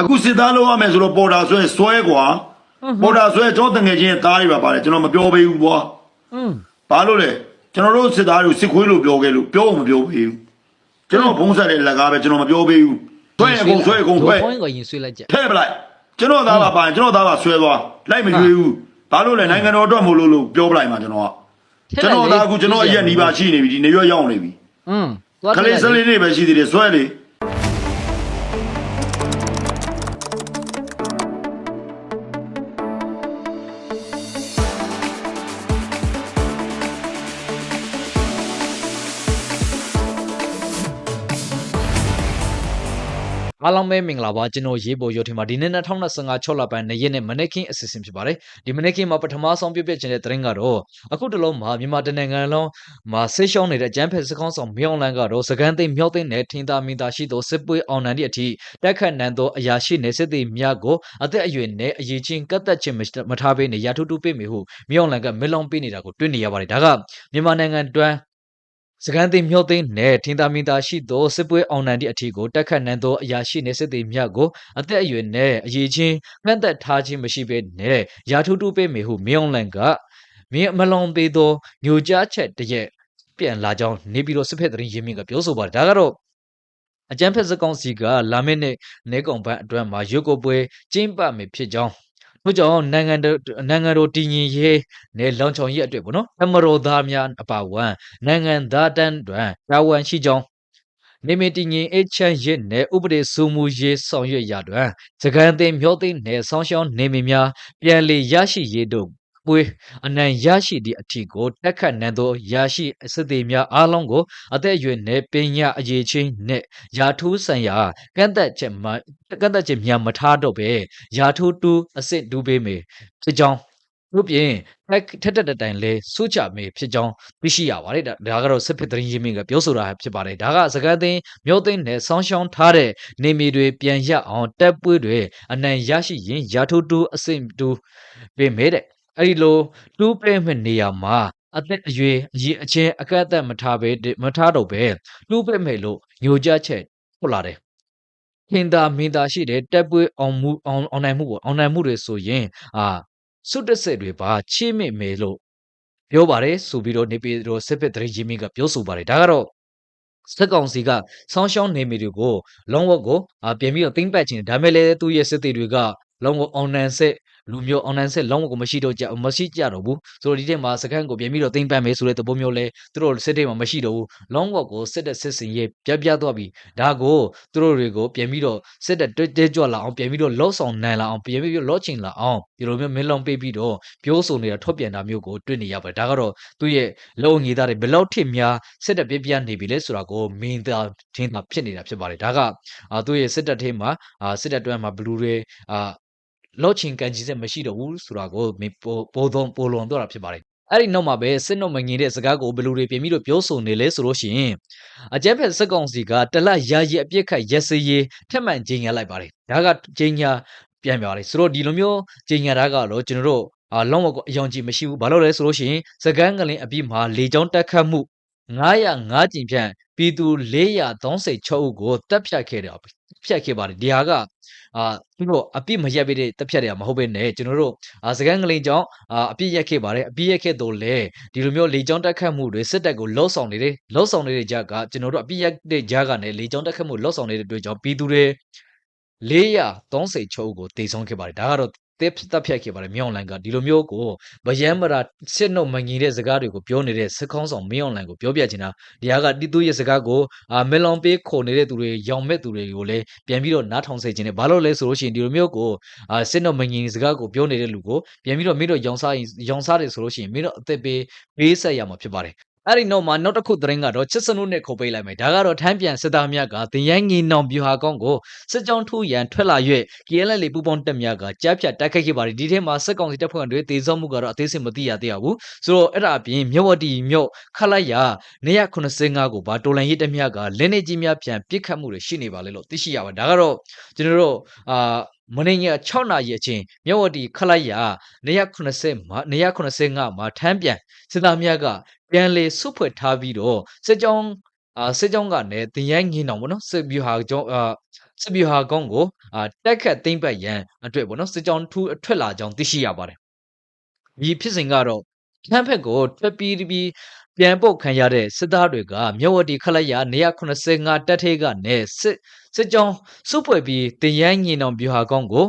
အခုစစ်သားလုံးရမယ်ဆိုတော့ပေါ်တာဆွဲဆွဲကွာပေါ်တာဆွဲကျွန်တော်တငယ်ချင်းရဲ့သားတွေပါပါတယ်ကျွန်တော်မပြောပေးဘူးကွာ อืม ဘာလို့လဲကျွန်တော်တို့စစ်သားတွေကိုစစ်ခွေးလို့ပြောခဲ့လို့ပြောမပြောပေးဘူးကျွန်တော်ဘုံဆက်တဲ့လက်ကားပဲကျွန်တော်မပြောပေးဘူးဆွဲအကုန်ဆွဲအကုန်ဆွဲ ဘုန်းကြီးကရင်ဆွေးလိုက်ကြ ထဲပလိုက်ကျွန်တော်သားပါပါရင်ကျွန်တော်သားပါဆွဲသွားလိုက်မရွေးဘူးဘာလို့လဲနိုင်ငံတော်အတွက်မို့လို့လို့ပြောပလိုက်မှာကျွန်တော်ကကျွန်တော်သားအခုကျွန်တော်အရက်နီးပါရှိနေပြီဒီနေရွက်ရောက်နေပြီ อืม ခလေးစလေးတွေပဲရှိသေးတယ်ဆွဲလေ အားလုံးပဲမင်္ဂလာပါကျွန်တော်ရေးပေါ်ရုပ်ထင်ပါဒီနေ့2025 6လပိုင်းနေ့ရက်နဲ့မနေ့ကင်းအစီအစဉ်ဖြစ်ပါတယ်ဒီမနေ့ကင်းမှာပထမဆုံးပြပြချင်တဲ့သတင်းကတော့အခုတလုံးမှာမြန်မာတနိုင်ငံလုံးမှာဆေးရှောင်းနေတဲ့အကျန်းဖက်စကောင်းဆောင်မြောင်းလန်းကတော့စကန်သိမ်းမြောက်သိမ်းနဲ့ထင်းသားမင်းသားရှိသောစစ်ပွေးအောင်နန်တဲ့အထိတက်ခတ်နန်သောအရာရှိနေစစ်သည်များကိုအသက်အရွယ်နဲ့အရေးချင်းကတ်သက်ခြင်းမထားဘဲနဲ့ရာထူးတူပေးမိဟုမြောင်းလန်းကမီလောင်ပေးနေတာကိုတွေ့နေရပါတယ်ဒါကမြန်မာနိုင်ငံတွင်း စကန်သိမ်းမြောက်သိမ်းနဲ့ထင်းသားမင်းသားရှိသောစစ်ပွဲအောင်နိုင်သည့်အထီကိုတက်ခတ်နန်းသောအရာရှိနေစစ်သည်များကိုအသက်အရွယ်နဲ့အရေးချင်းမှတ်သက်ထားခြင်းမရှိဘဲနဲ့ရာထူးတူပေးမေဟုမြောင်းလန်ကမင်းမလွန်သေးသောညိုကြားချက်တရက်ပြန်လာကြောင်းနေပြီးတော့စစ်ဖက်သတင်းရင်းမြစ်ကပြောဆိုပါတယ်ဒါကတော့အကြံဖက်စကောင်စီကလာမယ့်နေ့နေကောင်ပန်းအတွင်းမှာရုပ်ကိုပွဲကျင်းပမယ်ဖြစ်ကြောင်း တို့ကြောင့်နိုင်ငံတော်နိုင်ငံတော်တည်ငြိမ်ရေးနဲ့လောင်ချောင်ရေးအတွက်ပေါ့နော်အမရောသားများအပါအဝင်နိုင်ငံသားတန်းတွင်တာဝန်ရှိကြောင်းနေမတီငင်အချမ်းရစ်နဲ့ဥပဒေစိုးမှုရေးဆောင်ရွက်ရာတွင်စကန်သိမ်းမျိုးသိမ်းနယ်ဆောင်းရှောင်းနေမများပြန်လည်ရရှိရေးတို့ ပွေးအနံရရှိသည့်အထီကိုတက်ခတ်နန်းသောရရှိအစစ်သေးများအားလုံးကိုအသက်အရွယ်နဲ့ပညာအရေးချင်းနဲ့ယာထူးဆိုင်ရာကန့်သက်ချက်မှကန့်သက်ချက်များမထားတော့ပဲယာထူးတူအစစ်ဒူးပေးမေဖြစ်ကြောင်းတို့ပြင်ထက်ထက်တက်တိုင်လဲစုချမေဖြစ်ကြောင်းသိရှိရပါတယ်ဒါဒါကတော့စစ်ဖက်သတင်းရင်းမြစ်ကပြောဆိုတာဖြစ်ပါတယ်ဒါကစကားသိန်းမျိုးသိန်းနဲ့ဆောင်းရှောင်းထားတဲ့နေမီတွေပြန်ရအောင်တက်ပွေးတွေအနံရရှိရင်ရာထိုးတူအစိမ့်တူပြင်မဲတဲ့ အဲ့ဒီလိုတူးပလဲမဲ့နေရာမှာအသက်အရွယ်အရေးအချင်းအကန့်အသတ်မထားပဲမထားတော့ပဲတူးပလဲမဲ့လို့ညိုကြချက်ဟုတ်လာတယ်ခင်သာမင်းသာရှိတဲ့တက်ပွေးအောင်မှုအောင်အောင်နိုင်မှုပေါ့အောင်နိုင်မှုတွေဆိုရင်အာစွတ်တက်ဆက်တွေပါချေးမိမယ်လို့ပြောပါတယ်ဆိုပြီးတော့နေပြည်တော်စစ်ဖက်သတင်းရင်းမြစ်ကပြောဆိုပါတယ်ဒါကတော့စက်ကောင်စီကဆောင်းရှောင်းနေမီတွေကို လုံးဝကိုအာပြင်ပြီးတော့တင်းပတ်ခြင်းဒါမဲ့လည်းသူ့ရဲ့စစ်သေးတွေကလုံးဝအောင်နန်ဆက် လူမျိုးအောင်နန်ဆက်လုံးဝကိုမရှိတော့ကြမရှိကြတော့ဘူးဆိုတော့ဒီထဲမှာစကန်ကိုပြင်ပြီးတော့တင်းပတ်မယ်ဆိုတဲ့သဘောမျိုးလဲသူတို့စစ်တဲ့မှာမရှိတော့ဘူးလုံးဝကိုစစ်တဲ့စစ်စင်ရဲ့ပြပြသွားပြီဒါကိုသူတို့တွေကိုပြင်ပြီးတော့စစ်တဲ့တဲကြွလာအောင်ပြင်ပြီးတော့လော့ဆောင်နိုင်လာအောင်ပြင်ပြီးတော့လော့ချင်လာအောင်ဒီလိုမျိုးမင်းလောင်ပေးပြီးတော့ပြောဆိုနေတာထွက်ပြန်တာမျိုးကိုတွေ့နေရပါတယ်ဒါကတော့သူ့ရဲ့လုံငေသားတွေဘယ်လောက်ထိများစစ်တပ်ပြပြနေပြီလဲဆိုတာကိုမင်းသားချင်းသာဖြစ်နေတာဖြစ်ပါတယ်ဒါကအာသူ့ရဲ့စစ်တပ်ထဲမှာအာစစ်တပ်တွင်းမှာဘလူးတွေအာ လော့ချင်ကန်ကြီးစက်မရှိတော့ဘူးဆိုတာကိုမင်းပိုပိုသုံးပိုလွန်တော့တာဖြစ်ပါတယ်အဲ့ဒီနောက်မှာပဲစစ်နှုတ်မငင်တဲ့စကားကိုဘလူးတွေပြင်ပြီးတော့ပြောဆိုနေလဲဆိုလို့ရှိရင်အကြက်ဖက်စက်ကောင်စီကတလတ်ရာရီအပြစ်ခတ်ရက်စရေးထက်မှန်ကြီးညာလိုက်ပါတယ်ဒါကကြီးညာပြန်ပြပါတယ်ဆိုတော့ဒီလိုမျိုးကြီးညာတာကတော့ကျွန်တော်တို့အာလုံးဝကိုအယောင်ကြီးမရှိဘူးဘာလို့လဲဆိုလို့ရှိရင်စကန်းကလင်အပြီးမှာလေကြောင်းတက်ခတ်မှု 905ကျင်ဖြန့်ပြည်သူ436ဦးကိုတပ်ဖြတ်ခဲ့တယ်ဖြတ်ခဲ့ပါတယ်ဒီဟာကအာသူတို့အပြစ်မရက်ပေးတဲ့တပ်ဖြတ်တယ်မဟုတ်ဘဲနဲ့ကျွန်တော်တို့အာစကန်းကလင်ကြောင့်အာအပြစ်ရက်ခဲ့ပါတယ်အပြစ်ရက်ခဲ့တော့လေဒီလိုမျိုးလေကြောင်းတက်ခတ်မှုတွေစစ်တပ်ကိုလှော့ဆောင်နေတယ်လှော့ဆောင်နေတဲ့ကြားကကျွန်တော်တို့အပြစ်ရက်တဲ့ကြားကလည်းလေကြောင်းတက်ခတ်မှုလှော့ဆောင်နေတဲ့အတွက်ကြောင့်ပြည်သူတွေ436ဦးကိုတေဆုံးခဲ့ပါတယ်ဒါကတော့ တက်တက်ဖြတ်ခဲ့ပါတယ်မြောင်းလိုင်းကဒီလိုမျိုးကိုဗယမ်းမရာစစ်နှုတ်မငီတဲ့စကားတွေကိုပြောနေတဲ့စကောင်းဆောင်မြောင်းလိုင်းကိုပြောပြချင်တာဒီဟာကတီတူရဲ့စကားကိုအာမီလွန်ပေးခေါ်နေတဲ့သူတွေရောင်မဲ့သူတွေကိုလည်းပြန်ပြီးတော့နားထောင်စေချင်တယ်ဘာလို့လဲဆိုလို့ရှိရင်ဒီလိုမျိုးကိုအာစစ်နှုတ်မငီစကားကိုပြောနေတဲ့လူကိုပြန်ပြီးတော့မင်းတို့ရောင်စားရင်ရောင်စားတယ်ဆိုလို့ရှိရင်မင်းတို့အသက်ပေးပေးဆက်ရမှာဖြစ်ပါတယ် အဲ့ဒီနောက်မှာနောက်တစ်ခုသတင်းကတော့ချစ်စနုနဲ့ခုတ်ပေးလိုက်မယ်ဒါကတော့ထမ်းပြန်စစ်သားများကတင်ရိုင်းငီနောင်ပြူဟာကောင်းကိုစစ်ကြောင်းထူရန်ထွက်လာ၍ KLL ပူပေါင်းတက်များကကြားဖြတ်တိုက်ခိုက်ခဲ့ပါတယ်ဒီထဲမှာစစ်ကောင်စီတပ်ဖွဲ့တွေတေဆုံးမှုကတော့အသေးစိတ်မသိရသေးဘူးဆိုတော့အဲ့ဒါအပြင်မြဝတီမြို့ခလိုက်ရ295ကိုဘာတိုလန်ရေးတက်များကလက်နေကြီးများပြန်ပစ်ခတ်မှုတွေရှိနေပါလေလို့သိရှိရပါတယ်ဒါကတော့ကျွန်တော်တို့အာမနေ့ည6နာရီအချိန်မြဝတီခလိုက်ရ290မှာ295မှာထမ်းပြန်စစ်သားများက ပြန်လေစုဖွဲ့ထားပြီးတော့စစ်ကြောင်းအာစစ်ကြောင်းကနေတင်ရိုင်းငင်းအောင်ဗောနော်စစ်ဗျူဟာကြောင်းအာစစ်ဗျူဟာကုန်းကိုအာတက်ခတ်သိမ့်ပတ်ရန်အတွက်ပေါ့နော်စစ်ကြောင်းထူးအထွက်လာကြောင်းသိရှိရပါတယ်ဒီဖြစ်စဉ်ကတော့ထမ်းဖက်ကိုထွက်ပြီးပြီးပြန်ပုတ်ခံရတဲ့စစ်သားတွေကမြဝတီခလိုက်ရ185တပ်ထေးကနေစစ်စစ်ကြောင်းစုဖွဲ့ပြီးတင်ရိုင်းညင်အောင်ဗျူဟာကုန်းကို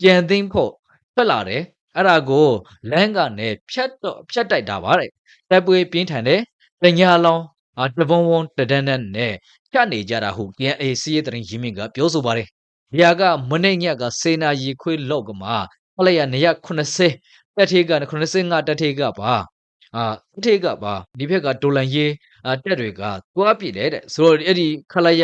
ပြန်သိမ်းဖို့ထွက်လာတယ် အဲ့ဒါကိုလမ်းကနေဖြတ်တော့ဖြတ်တိုက်တာပါတဲ့တပ်ပွေပြင်းထန်တဲ့တညာလောင်းအာတဘုံဝုံတဒန်းဒန်းနဲ့ဖြတ်နေကြတာဟု KNA စီးရဲတရင်ရင်းမြင့်ကပြောဆိုပါတယ်ဒီဟာကမနေ့ညကစေနာရီခွေးလောက်ကမှာခလိုက်ရ180တက်ထေးက85တက်ထေးကပါအာတက်ထေးကပါဒီဘက်ကဒိုလန်ရေးအာတက်တွေကသွားပြည့်တယ်တဲ့ဆိုတော့အဲ့ဒီခလို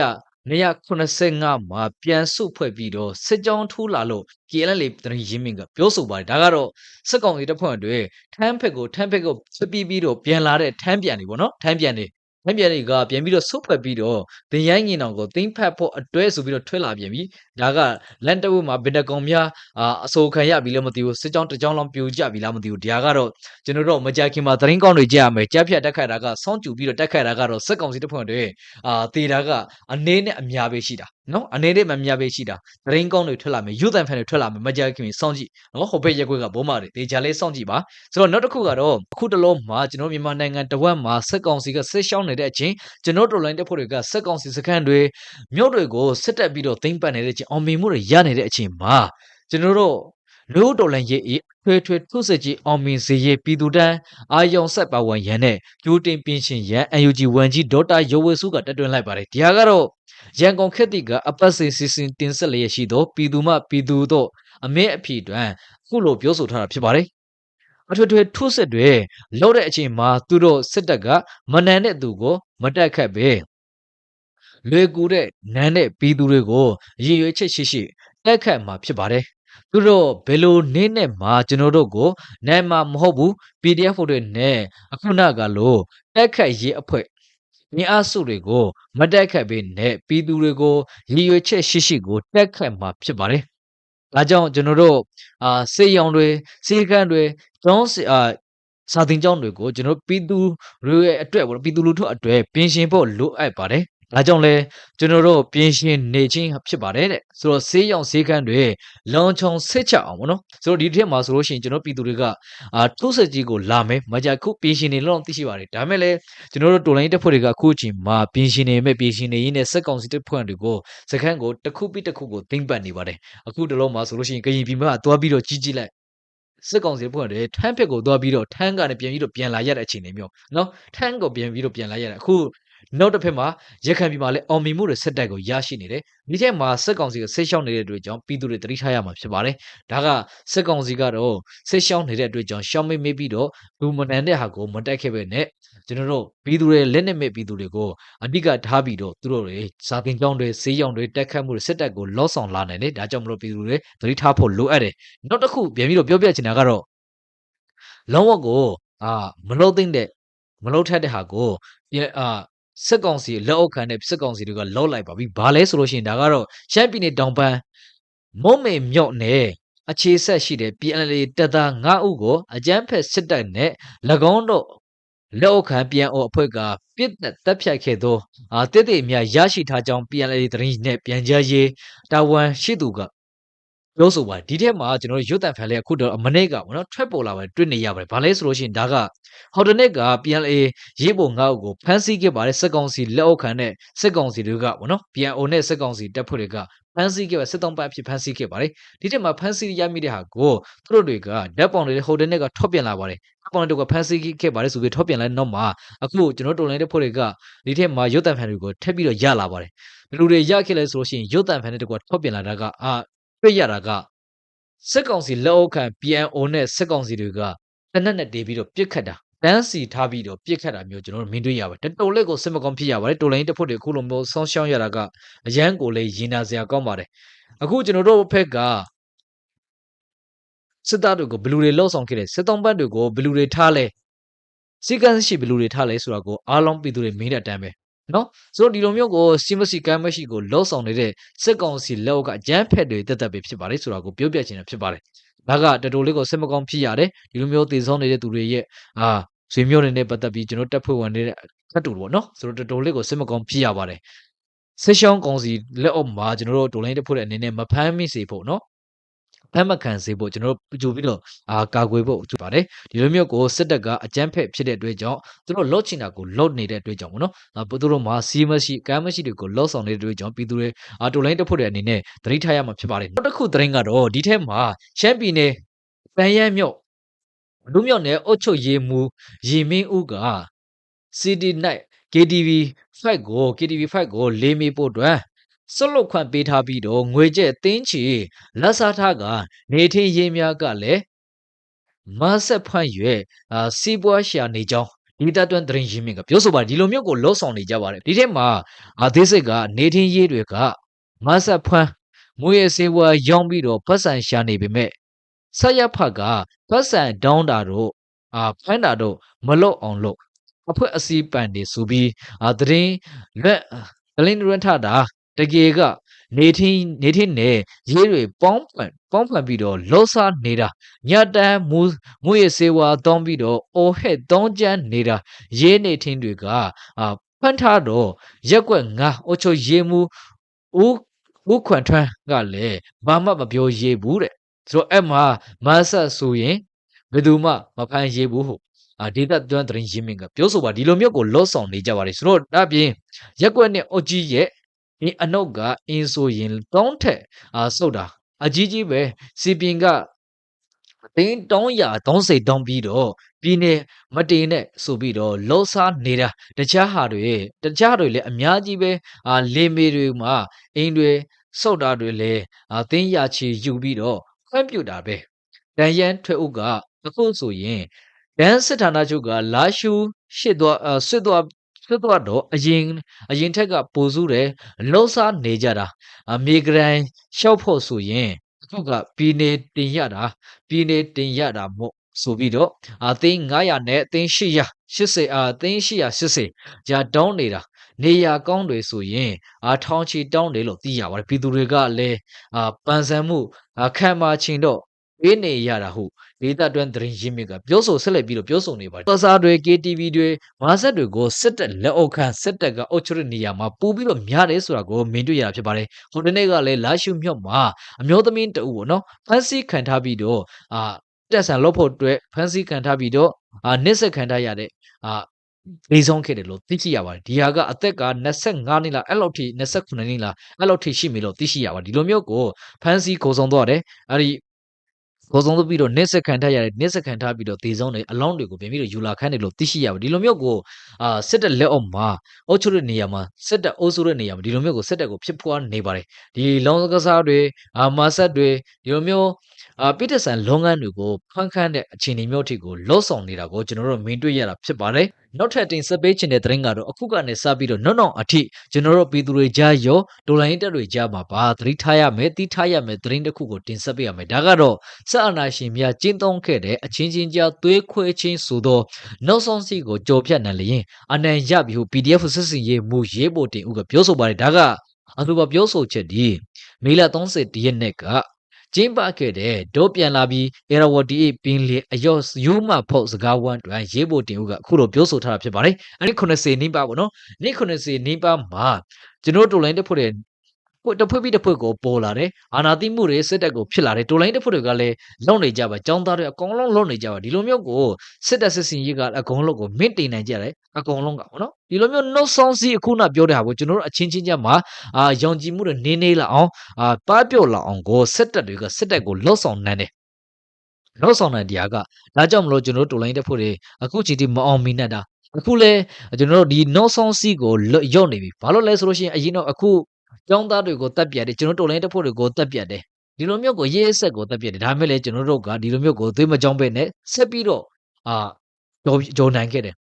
က်ရ185မှာပြန်စုဖွဲ့ပြီးတော့စစ်ကြောင်းထိုးလာလို့ KNL တရင်ရင်းမြင့်ကပြောဆိုပါတယ်ဒါကတော့စစ်ကောင်စီတပ်ဖွဲ့တွေထမ်းဖက်ကိုထမ်းဖက်ကိုစပီးပြီးတော့ပြန်လာတဲ့ထမ်းပြန်တွေပေါ့နော်ထမ်းပြန်တွေ ထမ်းပြန်တွေကပြန်ပြီးတော့စုဖွဲ့ပြီးတော့တင်ရိုင်းငင်အောင်ကိုသိမ့်ဖက်ဖို့အတွဲဆိုပြီးတော့ထွက်လာပြန်ပြီဒါကလန်တဝုမှာဗင်တကောင်များအာအစိုးခံရပြီလည်းမသိဘူးစစ်ကြောင်းတစ်ကြောင်းလုံးပြိုကျပြီလားမသိဘူးဒါကတော့ကျွန်တော်တို့မကြခင်မှာသတင်းကောင်းတွေကြားရမယ်ကြားဖြတ်တက်ခတ်တာကစောင့်ကြည့်ပြီးတော့တက်ခတ်တာကတော့စစ်ကောင်စီတပ်ဖွဲ့တွေအာတေတာကအနေနဲ့အများပဲရှိတာ နော်အနေနဲ့မများပဲရှိတာသတင်းကောင်းတွေထွက်လာမယ်ယူတန်ဖန်တွေထွက်လာမယ်မကြခင်စောင့်ကြည့်နော်ဟိုဘက်ရက်ကွက်ကဘောမာတွေတေချာလေးစောင့်ကြည့်ပါဆိုတော့နောက်တစ်ခုကတော့အခုတလုံးမှာကျွန်တော်မြန်မာနိုင်ငံတဝက်မှာစစ်ကောင်စီကစစ်ရှောင်းနေတဲ့အချိန်ကျွန်တော်တို့လိုင်းတပ်ဖွဲ့တွေကစစ်ကောင်စီစခန်းတွေမြို့တွေကိုစစ်တက်ပြီးတော့သိမ့်ပတ်နေတဲ့အချိန်အောင်မြင်မှုတွေရနေတဲ့အချိန်မှာကျွန်တော်တို့လူတော်လိုင်းရေး ထွေထွေထုစစ်ကြီးအောင်မြင်စေရေးပြည်သူတန်းအာယုံဆက်ပါဝင်ရန်နဲ့ကျိုးတင်ပြင်ရှင်ရန် UNG ဝန်ကြီးဒေါက်တာရိုဝေစုကတက်တွင်လိုက်ပါတယ်ဒီဟာကတော့ရန်ကုန်ခေတ်တိကအပတ်စဉ်စီစဉ်တင်ဆက်လျက်ရှိသောပြည်သူမှပြည်သူတို့အမဲအဖြေတွင်ခုလိုပြောဆိုထားတာဖြစ်ပါတယ်အထွေထွေထုစစ်တွေလောက်တဲ့အချိန်မှာသူတို့စစ်တပ်ကမနန်တဲ့သူကိုမတက်ခတ်ပဲလွေကူတဲ့နန်းတဲ့ပြည်သူတွေကိုရည်ရွယ်ချက်ရှိရှိတက်ခတ်မှာဖြစ်ပါတယ် သူတို့ဘယ်လိုနင်းနဲ့မှကျွန်တော်တို့ကိုနိုင်မှာမဟုတ်ဘူး PDF တွေနဲ့အခုနကလို့တက်ခတ်ရေးအဖွဲ့မြင်းအားစုတွေကိုမတက်ခတ်ပေးနဲ့ပြည်သူတွေကိုရည်ရွယ်ချက်ရှိရှိကိုတက်ခတ်မှာဖြစ်ပါတယ်။ဒါကြောင့်ကျွန်တော်တို့အာစေးရောင်တွေစေကန်းတွေကျောင်းစီအာစာသင်ကျောင်းတွေကိုကျွန်တော်ပြည်သူတွေရဲ့အတွက်ပေါ့ပြည်သူလူထုအတွက်ပြင်ဆင်ဖို့လိုအပ်ပါတယ်။ ဒါကြောင့်လဲကျွန်တော်တို့ပြင်ဆင်နေခြင်းဖြစ်ပါတယ်တဲ့ဆိုတော့ဆေးရောင်ဆေးကန်းတွေလွန်ချုံစစ်ချအောင်ပေါ့နော်ဆိုတော့ဒီတစ်ထက်မှာဆိုလို့ရှိရင်ကျွန်တော်ပြည်သူတွေကအာထုဆက်ကြီးကိုလာမယ်မကြခုပြင်ဆင်နေလို့သိရှိပါတယ်ဒါမဲ့လဲကျွန်တော်တို့တိုလိုင်းတက်ဖွဲ့တွေကအခုအချိန်မှာပြင်ဆင်နေမဲ့ပြင်ဆင်နေရင်းနဲ့စက်ကောင်စီတက်ဖွဲ့တွေကိုစခန်းကိုတစ်ခုပြီးတစ်ခုကိုသိမ့်ပတ်နေပါတယ်အခုတလုံးမှာဆိုလို့ရှိရင်ကရင်ပြည်မှာသွားပြီးတော့ကြီးကြီးလိုက်စစ်ကောင်စီဖွဲ့တွေထန်းဖက်ကိုသွားပြီးတော့ထန်းကနေပြန်ပြီးတော့ပြန်လာရတဲ့အခြေအနေမျိုးเนาะထန်းကိုပြန်ပြီးတော့ပြန်လာရတဲ့အခု နောက်တစ်ဖက်မှာရခိုင်ပြည်မှာလည်းအောင်မြင်မှုတွေစစ်တပ်ကိုရရှိနေတယ်။ဒီထက်မှာစစ်ကောင်စီကဆိတ်ရှောင်းနေတဲ့အတွက်ကြောင့်ပြည်သူတွေတတိထားရမှာဖြစ်ပါတယ်။ဒါကစစ်ကောင်စီကတော့ဆိတ်ရှောင်းနေတဲ့အတွက်ကြောင့်ရှောင်းမေးမေးပြီးတော့လူမနန်တဲ့ဟာကိုမတက်ခဲ့ပဲနဲ့ကျွန်တော်တို့ပြည်သူတွေလက်နက်မဲ့ပြည်သူတွေကိုအဓိကထားပြီးတော့သူတို့တွေစာသင်ကျောင်းတွေဆေးရောင်တွေတက်ခတ်မှုတွေစစ်တပ်ကိုလော့ဆောင်လာနိုင်တယ်။ဒါကြောင့်မလို့ပြည်သူတွေတတိထားဖို့လိုအပ်တယ်။နောက်တစ်ခုပြန်ပြီးတော့ပြောပြချင်တာကတော့လုံးဝကိုအာမလုံးသိမ့်တဲ့မလုံးထက်တဲ့ဟာကိုအာ စစ်ကောင်စီလက်အောက်ခံတဲ့စစ်ကောင်စီတွေကလောက်လိုက်ပါပြီ။ဘာလဲဆိုလို့ရှိရင်ဒါကတော့ရှမ်းပြည်နယ်တောင်ပန်းမုံမေမြော့နယ်အခြေဆက်ရှိတဲ့ PNL တပ်သား9ဦးကိုအကြမ်းဖက်စစ်တပ်နဲ့၎င်းတို့လက်အောက်ခံ PNO အဖွဲ့ကပြစ်တက်ဖြတ်ခဲ့သောအာတစ်တိအများရရှိထားကြောင်း PNL သတင်းနဲ့ပြန်ကြားရေးတာဝန်ရှိသူက ပြောဆိုပါတယ်ဒီထက်မှာကျွန်တော်တို့ရွတ်တန်ဖန်လေးအခုတော့မနေ့ကပေါ့နော်ထွက်ပေါ်လာပါတယ်တွေ့နေရပါတယ်ဘာလဲဆိုလို့ရှိရင်ဒါကဟော်တနစ်က PNA ရေးပုံငါ့ကိုဖမ်းဆီးခဲ့ပါတယ်စစ်ကောင်စီလက်အောက်ခံတဲ့စစ်ကောင်စီတွေကပေါ့နော် PNO နဲ့စစ်ကောင်စီတပ်ဖွဲ့တွေကဖမ်းဆီးခဲ့ပါစစ်တောင်းပန်းဖြစ်ဖမ်းဆီးခဲ့ပါတယ်ဒီထက်မှာဖမ်းဆီးရမိတဲ့ဟာကိုသူတို့တွေကဓာတ်ပုံတွေဟိုတနစ်ကထွက်ပြန်လာပါတယ်ဓာတ်ပုံတွေကဖမ်းဆီးခဲ့ပါတယ်ဆိုပြီးထွက်ပြန်လာတဲ့နောက်မှာအခုကျွန်တော်တို့တော်လိုင်းတဲ့ဖွဲ့တွေကဒီထက်မှာရွတ်တန်ဖန်တွေကိုထပ်ပြီးတော့ရလာပါတယ်ဘယ်လိုတွေရခဲ့လဲဆိုလို့ရှိရင်ရွတ်တန်ဖန်တဲ့တကွာထွက်ပြန်လာတာကအာ တွေ့ရတာကစစ်ကောင်စီလက်အောက်ခံ PNO နဲ့စစ်ကောင်စီတွေကတနက်နဲ့တေးပြီးတော့ပြစ်ခတ်တာတန်းစီထားပြီးတော့ပြစ်ခတ်တာမျိုးကျွန်တော်တို့မြင်တွေ့ရပါတယ်တော်လက်ကိုစစ်မကောင်းဖြစ်ရပါတယ်တော်လိုင်းတစ်ဖက်တွေအခုလိုမျိုးဆောင်းရှောင်းရတာကအရန်ကိုလေရင်နာစရာကောင်းပါတယ်အခုကျွန်တော်တို့ဘက်ကစစ်သားတွေကိုဘလူတွေလှုပ်ဆောင်ခဲ့တယ်စစ်တောင်းပတ်တွေကိုဘလူတွေထားလဲစီကန်းရှိဘလူတွေထားလဲဆိုတာကိုအားလုံးပြည်သူတွေမင်းတဲ့အတန်းပဲ နော်ဆိုတော့ဒီလိုမျိုးကိုစီမစီကမ်းမရှိကိုလှုပ်ဆောင်နေတဲ့စစ်ကောင်စီလက်အောက်ကအကြမ်းဖက်တွေတက်တက်ပဲဖြစ်ပါတယ်ဆိုတာကိုပြောပြချင်တာဖြစ်ပါတယ်ဒါကတော်တော်လေးကိုစစ်မကောင်းဖြစ်ရတယ်ဒီလိုမျိုးတည်ဆုံးနေတဲ့သူတွေရဲ့အာဇွေမျိုးတွေနဲ့ပတ်သက်ပြီးကျွန်တော်တက်ဖွဲ့ဝင်နေတဲ့ခတ်တူပေါ့နော်ဆိုတော့တော်တော်လေးကိုစစ်မကောင်းဖြစ်ရပါတယ်ဆက်ရှောင်းကောင်စီလက်အောက်မှာကျွန်တော်တို့ဒိုလိုင်းတက်ဖို့တဲ့အနေနဲ့မဖမ်းမိစေဖို့နော် ဖမ်းမခံစေဖို့ကျွန်တော်တို့ကြိုပြီးတော့အာကာကွယ်ဖို့ဖြစ်ပါတယ်ဒီလိုမျိုးကိုစစ်တပ်ကအကြမ်းဖက်ဖြစ်တဲ့အတွက်ကြောင့်သူတို့လော့ချင်တာကိုလော့နေတဲ့အတွက်ကြောင့်ပေါ့နော်အာသူတို့မှာစီးမရှိကမ်းမရှိတွေကိုလော့ဆောင်နေတဲ့အတွက်ကြောင့်ပြည်သူတွေအာဒိုလိုင်းတက်ဖို့တဲ့အနေနဲ့သတိထားရမှာဖြစ်ပါတယ်နောက်တစ်ခုသတင်းကတော့ဒီထက်မှာရှမ်းပြည်နယ်ပန်းရမ်းမြို့လူမျိုးနယ်အုတ်ချုပ်ရေးမူရီမင်းဦးက CD Night KTV 5ကို KTV 5ကိုလေးမိဖို့အတွက် စွတ်လွတ်ခွင့်ပေးထားပြီးတော့ငွေကျပ်တင်းချီလက်စားထားကနေထင်းရေးများကလည်းမဆက်ဖွန့်ရွယ်အာစီးပွားရှာနေကြောင်းဒီတတွန်းသတင်းရင်းမြစ်ကပြောဆိုပါဒီလိုမျိုးကိုလောဆောင်နေကြပါတယ်ဒီထက်မှာအသေးစိတ်ကနေထင်းရေးတွေကမဆက်ဖွန့်မွေးရစေဝါရောင်းပြီးတော့ပတ်စံရှာနေပေမဲ့ဆက်ရဖတ်ကပတ်စံဒေါင်းတာတို့အာဖမ်းတာတို့မလွတ်အောင်လို့အဖွဲ့အစည်းပန်နေဆိုပြီးအာသတင်းလက်ဒလင်းရန်ထတာ တကယ်ကနေထင်းနေထင်းနဲ့ရေးတွေပေါင်းဖွန်ပေါင်းဖွန်ပြီးတော့လောဆာနေတာညတန်းမူမူရစေဝါတောင်းပြီးတော့အော်ဟက်တောင်းကျမ်းနေတာရေးနေထင်းတွေကအာဖန်ထားတော့ရက်ွက်ငါအချိုရေးမှုဦးဦးခွန်ထွန်းကလည်းဘာမှမပြောရေးဘူးတဲ့ဆိုတော့အဲ့မှာမဆတ်ဆိုရင်ဘယ်သူမှမဖန်ရေးဘူးဟုတ်အာဒေတာတွန်းတရင်ရင်းမြစ်ကပြောဆိုပါဒီလိုမျိုးကိုလော့ဆောင်နေကြပါတယ်ဆိုတော့ဒါပြင်ရက်ကွက်နဲ့အုတ်ကြီးရဲ့ ဒီအနုတ်ကအင်းဆိုရင်တောင်းထက်အာစုတ်တာအကြီးကြီးပဲစီပင်ကတင်းတောင်းရတောင်းစိတ်တောင်းပြီးတော့ပြည်နေမတင်နဲ့ဆိုပြီးတော့လောစားနေတာတခြားဟာတွေတခြားတွေလည်းအများကြီးပဲအာလေမေတွေမှာအင်းတွေစုတ်တာတွေလည်းအာတင်းရချီယူပြီးတော့ခွင့်ပြုတာပဲတန်ရန်ထွေဥကအခုဆိုရင်ဒန်စစ်ဌာနချုပ်ကလာရှူရှစ်သွားအဆွတ်သွား ဆွတ်သွားတော့အရင်အရင်ထက်ကပိုစုတယ်လှုပ်ရှားနေကြတာအမေဂရန်ရှောက်ဖို့ဆိုရင်အခုကပြည်နေတင်ရတာပြည်နေတင်ရတာမို့ဆိုပြီးတော့အသိန်း900နဲ့အသိန်း800 80အသိန်း880ကြာတောင်းနေတာနေရကောင်းတွေဆိုရင်အာထောင်ချီတောင်းတယ်လို့သိရပါတယ်ပြည်သူတွေကလည်းအာပန်ဆန်မှုအခမ်းမာချင်းတော့ ပေးနေရတာဟုတ်ဒေတာတွန်းသတင်းရင်းမြစ်ကပြောဆိုဆက်လက်ပြီးတော့ပြောဆိုနေပါတယ်။တော်စားတွေ KTV တွေမာဆက်တွေကိုစစ်တပ်လက်အောက်ခံစစ်တပ်ကအုပ်ချုပ်တဲ့နေရာမှာပူပြီးတော့များတယ်ဆိုတာကိုမြင်တွေ့ရတာဖြစ်ပါတယ်။ဟိုတနေ့ကလည်းလာရှုမြော့မှာအမျိုးသမီးတအူပေါ့နော်ဖန်စီခံထားပြီးတော့အာတက်ဆန်လောက်ဖို့အတွက်ဖန်စီခံထားပြီးတော့အာနစ်ဆက်ခံထားရတဲ့အာလေးဆုံးခဲ့တယ်လို့သိရှိရပါတယ်ဒီဟာကအသက်က25နှစ်လားအဲ့လောက်ထိ29နှစ်လားအဲ့လောက်ထိရှိပြီလို့သိရှိရပါတယ်ဒီလိုမျိုးကိုဖန်စီကိုဆုံးသွားတယ်အဲ့ဒီ ကိုဆုံးသပြီးတော့နစ်စကန်ထားရတယ်နစ်စကန်ထားပြီးတော့ဒေဆုံးတွေအလောင်းတွေကိုပြင်ပြီးတော့ယူလာခန်းတယ်လို့သိရှိရပါတယ်ဒီလိုမျိုးကိုအာစစ်တပ်လက်အောက်မှာအုပ်ချုပ်တဲ့နေရာမှာစစ်တပ်အုပ်စုတဲ့နေရာမှာဒီလိုမျိုးကိုစစ်တပ်ကိုဖြစ်ပွားနေပါတယ်ဒီလောင်းကစားတွေအာမာဆက်တွေဒီလိုမျိုးအာပိတဆန်လုံငန်းတွေကိုဖန်ခန့်တဲ့အခြေအနေမျိုးအထိကိုလော့ဆောင်နေတာကိုကျွန်တော်တို့မြင်တွေ့ရတာဖြစ်ပါတယ်နောက်ထပ်တင်ဆက်ပေးခြင်းတဲ့သတင်းကတော့အခုကနေစပြီးတော့နောက်နောက်အထိကျွန်တော်တို့ပြည်သူတွေကြားရောဒိုလိုင်းတက်တွေကြားမှာပါသတိထားရမယ်တိထားရမယ်သတင်းတစ်ခုကိုတင်ဆက်ပေးရမယ်ဒါကတော့ဆက်အာဏာရှင်များကျင်းသုံးခဲ့တဲ့အချင်းချင်းကြားသွေးခွဲခြင်းဆိုသောနောက်ဆုံးစီကိုကြော်ဖြတ်နိုင်လျင်အနံရပြီဟု PDF စစ်စင်ရေးမူရေးပေါ်တင်ဦးကပြောဆိုပါတယ်ဒါကအတူပါပြောဆိုချက်ဒီမေလ30ရက်နေ့က ကျင်းပခဲ့တဲ့ဒေါ်ပြန်လာပြီးအေရဝတီပင်လေအယော့ယူမဖို့စကားဝမ်းတွင်ရေးပေါ်တင်ဦးကအခုလိုပြောဆိုထားတာဖြစ်ပါတယ်အဲ့ဒီ90နိပါပေါ့နော်နေ့90နိပါမှာကျွန်တော်တို့တိုလိုင်းတက်ဖို့တဲ့ ဖွတစ်ဖွပြီးတစ်ဖွကိုပေါ်လာတယ်အာနာတိမှုတွေစစ်တပ်ကိုဖြစ်လာတယ်တိုလိုင်းတစ်ဖွတွေကလည်းလုံနေကြပါចောင်းသားတွေအကုန်လုံးလုံနေကြပါဒီလိုမျိုးကိုစစ်တပ်စစ်စင်ရေးကအကုန်လုံးကိုမင့်တင်နိုင်ကြတယ်အကုန်လုံးကပေါ့နော်ဒီလိုမျိုးနှုတ်ဆောင်စီအခုနပြောတဲ့ဟာကိုကျွန်တော်တို့အချင်းချင်းကြားမှာအာယုံကြည်မှုတွေနင်းနေလာအောင်အာပါပြော့လာအောင်ကိုစစ်တပ်တွေကစစ်တပ်ကိုလှုပ်ဆောင်နိုင်တယ်လှုပ်ဆောင်နိုင်တရားကဒါကြောင့်မလို့ကျွန်တော်တို့တိုလိုင်းတစ်ဖွတွေအခုချိန်ထိမအောင်မီနဲ့တာအခုလဲကျွန်တော်တို့ဒီ no song စီကိုရော့နေပြီဘာလို့လဲဆိုလို့ရှိရင်အရင်တော့အခု ကျောင်းသားတွေကိုတက်ပြတ်တယ်ကျွန်တော်တို့တော်လိုင်းတက်ဖို့တွေကိုတက်ပြတ်တယ်ဒီလိုမျိုးကိုရေးအဆက်ကိုတက်ပြတ်တယ်ဒါပေမဲ့လည်းကျွန်တော်တို့ကဒီလိုမျိုးကိုသွေးမကြောင်းပဲနဲ့ဆက်ပြီးတော့အာကြောကြောနိုင်ခဲ့တယ်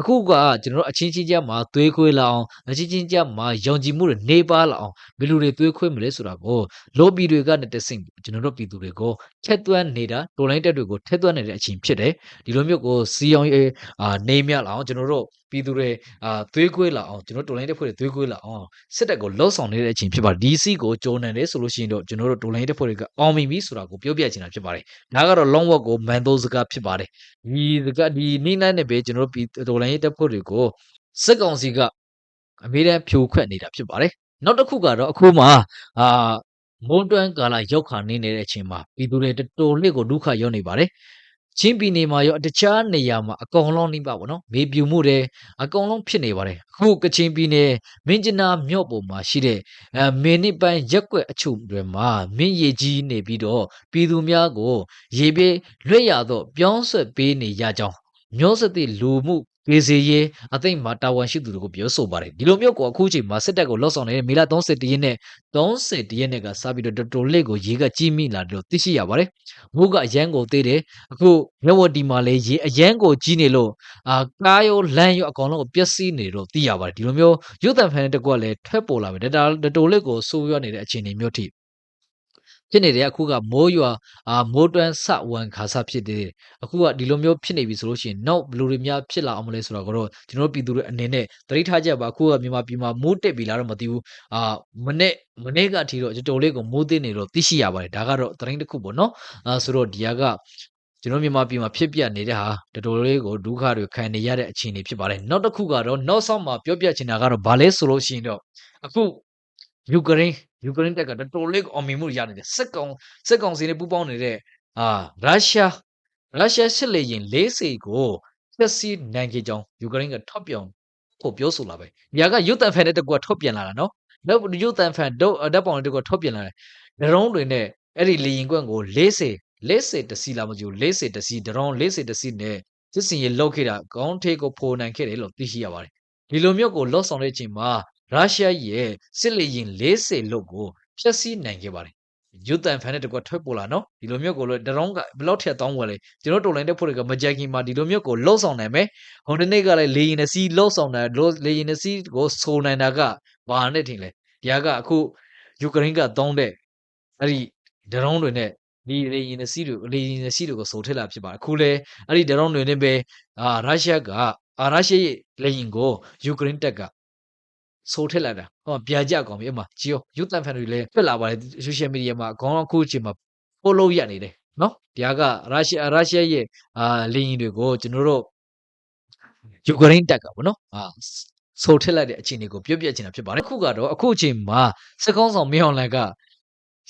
အခုကကျွန်တော်တို့အချင်းချင်းကြားမှာသွေးခွေးလာအောင်အချင်းချင်းကြားမှာယုံကြည်မှုတွေနေပါလာအောင်ဘယ်လိုတွေသွေးခွေးမလဲဆိုတာကိုလော်ဘီတွေကနဲ့တဆင့်ကျွန်တော်တို့ပြည်သူတွေကိုထက်သွန်းနေတာတော်လိုင်းတက်တွေကိုထက်သွန်းနေတဲ့အချင်းဖြစ်တယ်ဒီလိုမျိုးကိုစီအောင်ရေးအာနေမြလာအောင်ကျွန်တော်တို့ပြည်သူတွေအာသွေးခွေးလာအောင်ကျွန်တော်တော်လိုင်းတက်ဖွဲ့တွေသွေးခွေးလာအောင်စစ်တပ်ကိုလှုပ်ဆောင်နေတဲ့အချိန်ဖြစ်ပါတယ် DC ကိုကြိုးနံတယ်ဆိုလို့ရှိရင်တော့ကျွန်တော်တို့ဒိုလိုင်းတက်ဖွဲ့တွေကအောင်မြင်ပြီဆိုတာကိုပြောပြချင်တာဖြစ်ပါတယ်ဒါကတော့ long walk ကိုမန်တိုးစကားဖြစ်ပါတယ်ဒီစကားဒီနေ့နိုင်နဲ့ပဲကျွန်တော်တို့ဒိုလိုင်းတက်ဖွဲ့တွေကိုစစ်ကောင်စီကအမေးတမ်းဖြိုခွက်နေတာဖြစ်ပါတယ်နောက်တစ်ခုကတော့အခုမှအာမွန်တွန်းကာလာရောက်ခါနေနေတဲ့အချိန်မှာပြည်သူတွေတော်တော်လေးကိုဒုက္ခရောက်နေပါတယ် ချင်းပြည်နယ်မှာရောတခြားနေရာမှာအကောင်လုံးနှိပါပေါ့နော်မေပြူမှုတွေအကောင်လုံးဖြစ်နေပါတယ်အခုကချင်ပြည်နယ်မင်းကျနာမြို့ပေါ်မှာရှိတဲ့အဲမင်းနစ်ပိုင်းရက်ွက်အချို့တွေမှာမင်းရည်ကြီးနေပြီးတော့ပြည်သူများကိုရေပြေးလွတ်ရတော့ပြောင်းဆွဲပေးနေရကြောင်းမျိုးစတိလူမှု ပြည်စီရေးအသိမှာတာဝန်ရှိသူတွေကိုပြောဆိုပါတယ်ဒီလိုမျိုးကိုအခုချိန်မှာစစ်တပ်ကိုလှောက်ဆောင်နေတဲ့မေလ31ရက်နဲ့30ရက်နေ့ကစပြီးတော့တော်တော်လေးကိုရေကကြီးမိလာတယ်လို့သိရှိရပါတယ်။မိုးကအရန်ကိုသေးတယ်အခုမြဝတီမှာလည်းရေအရန်ကိုကြီးနေလို့အာကားရောလမ်းရောအကောင်လုံးကိုပျက်စီးနေတော့သိရပါတယ်ဒီလိုမျိုးရုပ်တံဖန်တဲ့တကွက်လည်းထွက်ပေါ်လာပြီဒါတော်တော်လေးကိုဆိုးရွားနေတဲ့အခြေအနေမျိုးထိ ဖြစ်နေတယ်အခုကမိုးရွာအာမိုးတွန်းဆဝန်ခါဆဖြစ်တယ်အခုကဒီလိုမျိုးဖြစ်နေပြီဆိုလို့ရှိရင် နောက်ဘယ်လိုတွေများဖြစ်လာအောင်မလဲဆိုတော့ကတော့ကျွန်တော်တို့ပြည်သူတွေအနေနဲ့သတိထားကြပါအခုကမြန်မာပြည်မှာမိုးတက်ပြီလားတော့မသိဘူးအာမနေ့မနေ့ကအထိတော့တော်တော်လေးကိုမိုးသိနေတော့သိရှိရပါတယ်ဒါကတော့သတင်းတစ်ခုပေါ့နော်အာဆိုတော့ဒီဟာကကျွန်တော်မြန်မာပြည်မှာဖြစ်ပြနေတဲ့ဟာတော်တော်လေးကိုဒုက္ခတွေခံနေရတဲ့အခြေအနေဖြစ်ပါတယ်နောက်တစ်ခုကတော့နောက်ဆုံးမှာပြောပြချင်တာကတော့ဘာလဲဆိုလို့ရှိရင်တော့အခု ယူကရိန်းယူကရိန်းတက်ကတော်တော်လေးကိုအောင်မြင်မှုရနေတယ်စစ်ကောင်စစ်ကောင်စီနဲ့ပူးပေါင်းနေတဲ့အာရုရှားရုရှားစစ်လေယာဉ်40ကိုဖျက်ဆီးနိုင်ခဲ့ကြောင်းယူကရိန်းကထောက်ပြောင်ဖို့ပြောဆိုလာပဲ။ညာကရုတ်တံဖန်တဲ့တကွာထုတ်ပြန်လာတာနော်။နောက်ရုတ်တံဖန်တော့ဓာတ်ပုံတကွာထုတ်ပြန်လာတယ်။ဒရုန်းတွေနဲ့အဲ့ဒီလေယာဉ်ကွက်ကို40 40တစီလာမကြည့်ဘူး40တစီဒရုန်း40တစီနဲ့စစ်စင်ရလောက်ခဲ့တာခေါင်းထေးကိုဖိုနိုင်ခဲ့တယ်လို့သိရှိရပါတယ်။ဒီလိုမျိုးကိုလော့ဆောင်တဲ့အချိန်မှာ ရုရှားရဲ့စစ်လေယာဉ်40လို့ကိုဖျက်ဆီးနိုင်ခဲ့ပါတယ်။ယူတန်ဖန်တဲ့တကွထွက်ပေါ်လာနော်ဒီလိုမျိုးကိုလည်းဒရုန်းကဘလောက်ထက်တောင်းဝယ်လဲကျွန်တော်တော်လိုင်းတဲ့ဖို့တွေကမကြိုက်ခင်မှာဒီလိုမျိုးကိုလှုပ်ဆောင်နိုင်မယ်ဟိုဒီနေ့ကလည်းလေရင်နစီလှုပ်ဆောင်တာလေရင်နစီကိုဆိုနိုင်တာကဘာနဲ့ထင်လဲဒီကအခုယူကရိန်းကတောင်းတဲ့အဲ့ဒီဒရုန်းတွေနဲ့ဒီလေရင်နစီတွေလေရင်နစီတွေကိုဆိုထည့်လာဖြစ်ပါတယ်အခုလေအဲ့ဒီဒရုန်းတွေနဲ့ပဲအာရုရှားကအာရုရှားရဲ့လေရင်ကိုယူကရိန်းတက်က ဆိုထည့်လိုက်တာဟောပြကြကောင်ပြီအမကြည့်ရောယူတန်ဖန်တွေလည်းဖြစ်လာပါတယ်ဆိုရှယ်မီဒီယာမှာအကောင်အခုအချိန်မှာပို့လို့ရနေတယ်နော်ဒီကရုရှားရုရှားရဲ့အာလေရင်တွေကိုကျွန်တော်တို့ယူကရိန်းတက်ကပေါ့နော်အာဆိုထည့်လိုက်တဲ့အခြေအနေကိုပြောပြချင်တာဖြစ်ပါတယ်အခုကတော့အခုအချိန်မှာစကောင်းဆောင်မင်းအောင်လှိုင်က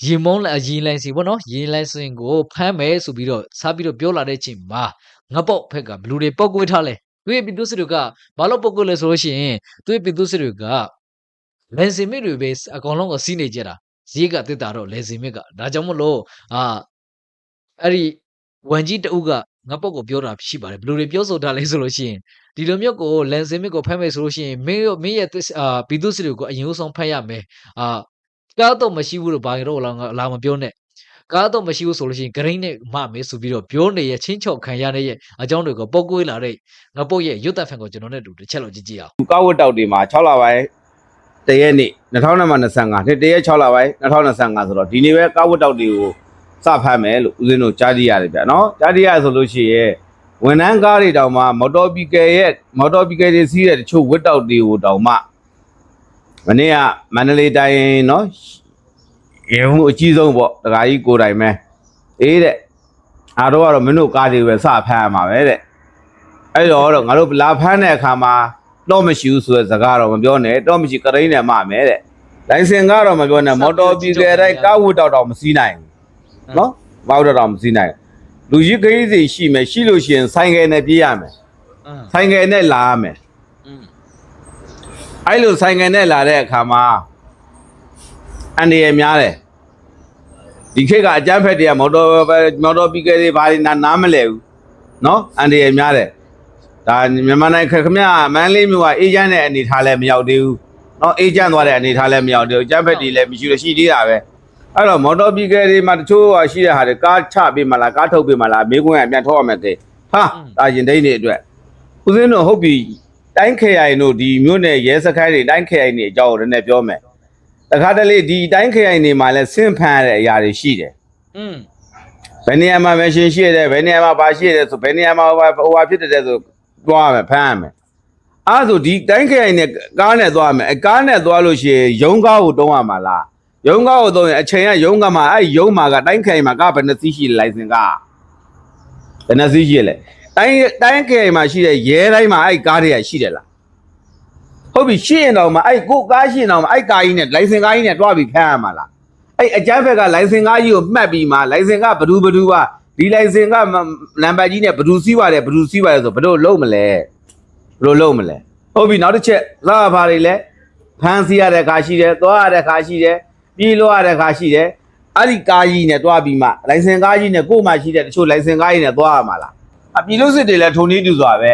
ရေမုံးလာရေလိုင်းစီပေါ့နော်ရေလိုင်းစင်ကိုဖမ်းမယ်ဆိုပြီးတော့စားပြီးတော့ပြောလာတဲ့အချိန်မှာငပောက်ဖက်ကဘလူတွေပောက်ကွေးထားလဲ သူရဲ့ပြည်သူစစ်တွေကဘာလို့ပောက်ကွေးလဲဆိုလို့ရှိရင်သူရဲ့ပြည်သူစစ်တွေကလန်စင်မစ်တွေပဲအကောင်လုံးကိုစီးနေကြတာဈေးကတက်တာတော့လန်စင်မစ်ကဒါကြောင့်မလို့အာအဲ့ဒီဝန်ကြီးတအုပ်ကငပောက်ကိုပြောတာရှိပါတယ်ဘလူတွေပြောဆိုတာလဲဆိုလို့ရှိရင်ဒီလိုမျိုးကိုလန်စင်မစ်ကိုဖမ်းမယ်ဆိုလို့ရှိရင်မင်းမင်းရဲ့အာပြည်သူစစ်တွေကိုအရင်ဆုံးဖမ်းရမယ်အာကားတော့မရှိဘူးလို့ဘာလို့လာလာမပြောနဲ့ ကားတော့မရှိဘူးဆိုလို့ရှိရင်ဂရိန်းနဲ့မမေးဆိုပြီးတော့ပြောနေရဲ့ချင်းချောက်ခံရတဲ့ရဲ့အကြောင်းတွေကိုပုတ်ကွေးလာတဲ့ငပုတ်ရဲ့ရွတ်တက်ဖန်ကိုကျွန်တော်နဲ့တူတစ်ချက်လောက်ကြည့်ကြည့်အောင်ကာဝတ်တောက်တွေမှာ6လပိုင်းတရက်နေ့2025နှစ်တရက်6လပိုင်း2025ဆိုတော့ဒီနေ့ပဲကာဝတ်တောက်တွေကိုစဖမ်းမယ်လို့ဦးဇင်းတို့ကြားကြည့်ရတယ်ဗျနော်ကြားကြည့်ရဆိုလို့ရှိရင်ဝန်ထမ်းကားတွေတောင်မှမော်တော်ဘီကယ်ရဲ့မော်တော်ဘီကယ်တွေစီးတဲ့တချို့ဝတ်တောက်တွေကိုတောင်မှမနေ့ကမန္တလေးတိုင်းနော် ရေဟုအကြီးဆုံးပေါ့တခါကြီးကိုယ်တိုင်ပဲအေးတဲ့အားတော့ကတော့မင်းတို့ကားတွေပဲစဖမ်းရမှာပဲတဲ့အဲ့တော့တော့ငါတို့လာဖမ်းတဲ့အခါမှာတော့မရှိဘူးဆိုတဲ့စကားတော့မပြောနဲ့တော့မရှိကရိန်းနဲ့မှမယ်တဲ့လိုင်စင်ကတော့မပြောနဲ့မော်တော်ဘီကယ်တိုင်းကားဝတ်တော့တော့မစီးနိုင်ဘူးနော်ဘာဝတ်တော့တော့မစီးနိုင်ဘူးလူကြီးခရီးစီရှိမယ်ရှိလို့ရှိရင်ဆိုင်ကယ်နဲ့ပြေးရမယ်အင်းဆိုင်ကယ်နဲ့လာရမယ်อืมအဲ့လိုဆိုင်ကယ်နဲ့လာတဲ့အခါမှာ အန္တရာယ်များတယ်ဒီခေတ်ကအကြမ်းဖက်တွေကမော်တော်မော်တော်ပီကယ်တွေဘာတွေနားမလဲဘူးနော်အန္တရာယ်များတယ်ဒါမြန်မာနိုင်ငံခမရမန်းလေးမျိုးကအေဂျင့်တဲ့အနေထားလည်းမရောက်သေးဘူးနော်အေဂျင့်သွားတဲ့အနေထားလည်းမရောက်သေးဘူးအကြမ်းဖက်တွေလည်းမရှိလို့ရှိသေးတာပဲအဲ့တော့မော်တော်ပီကယ်တွေမှာတချို့ဟာရှိတဲ့ဟာတွေကားချပေးမလားကားထုတ်ပေးမလားမေးခွန်းကပြန်ထုတ်ရမယ်တဲ့ဟာဒါရင်ဒိန်းတွေအတွက်ဦးစင်းတို့ဟုတ်ပြီတိုင်းခရိုင်တို့ဒီမြို့နယ်ရဲစခန်းတွေတိုင်းခရိုင်တွေအကြောင်းကိုလည်းပြောမယ် တခါတလေဒီတိုင်းခရိုင်တွေမှာလည်းဆင့်ဖန်ရတဲ့အရာတွေရှိတယ်อืมဘယ်နေရာမှာမရှင်ရှိရတယ်ဘယ်နေရာမှာဘာရှိရတယ်ဆိုဘယ်နေရာမှာဟိုဟာဟိုဟာဖြစ်တယ်ဆိုတွားရမယ်ဖမ်းရမယ်အဲ့ဒါဆိုဒီတိုင်းခရိုင်နဲ့ကားနဲ့သွားရမယ်အကားနဲ့သွားလို့ရှိရင်ရုံးကားကိုတုံးရမှာလားရုံးကားကိုတုံးရင်အချိန်ကရုံးကားမှာအဲ့ရုံးမှာကတိုင်းခရိုင်မှာကားဘယ်နှစီးရှိလဲလိုင်စင်ကားဘယ်နှစီးရှိလဲတိုင်းတိုင်းခရိုင်မှာရှိတဲ့ရဲတိုင်းမှာအဲ့ကားတွေကရှိတယ်လား ဟဟုတ်ပြီရှင်းရင်တော့မအဲ့ကိုကားရှင်းတော့မအဲ့ကားကြီးနဲ့လိုင်စင်ကားကြီးနဲ့တွားပြီးဖမ်းရမှာလားအဲ့အကြမ်းဖက်ကလိုင်စင်ကားကြီးကိုမှတ်ပြီးမှလိုင်စင်ကဘဒူဘဒူပါဒီလိုင်စင်ကမနံပါတ်ကြီးနဲ့ဘဒူစီးပါတယ်ဘဒူစီးပါတယ်ဆိုဘယ်လိုလုံးမလဲဘယ်လိုလုံးမလဲဟုတ်ပြီနောက်တစ်ချက်လာဘာတွေလဲဖမ်းစီရတဲ့ခါရှိတယ်သွားရတဲ့ခါရှိတယ်ပြေးလို့ရတဲ့ခါရှိတယ်အဲ့ဒီကားကြီးနဲ့တွားပြီးမှလိုင်စင်ကားကြီးနဲ့ကို့မှရှိတဲ့တချို့လိုင်စင်ကားကြီးနဲ့တွားရမှာလားအပြည်လို့စစ်တွေလည်းထုံနေတူစွာပဲ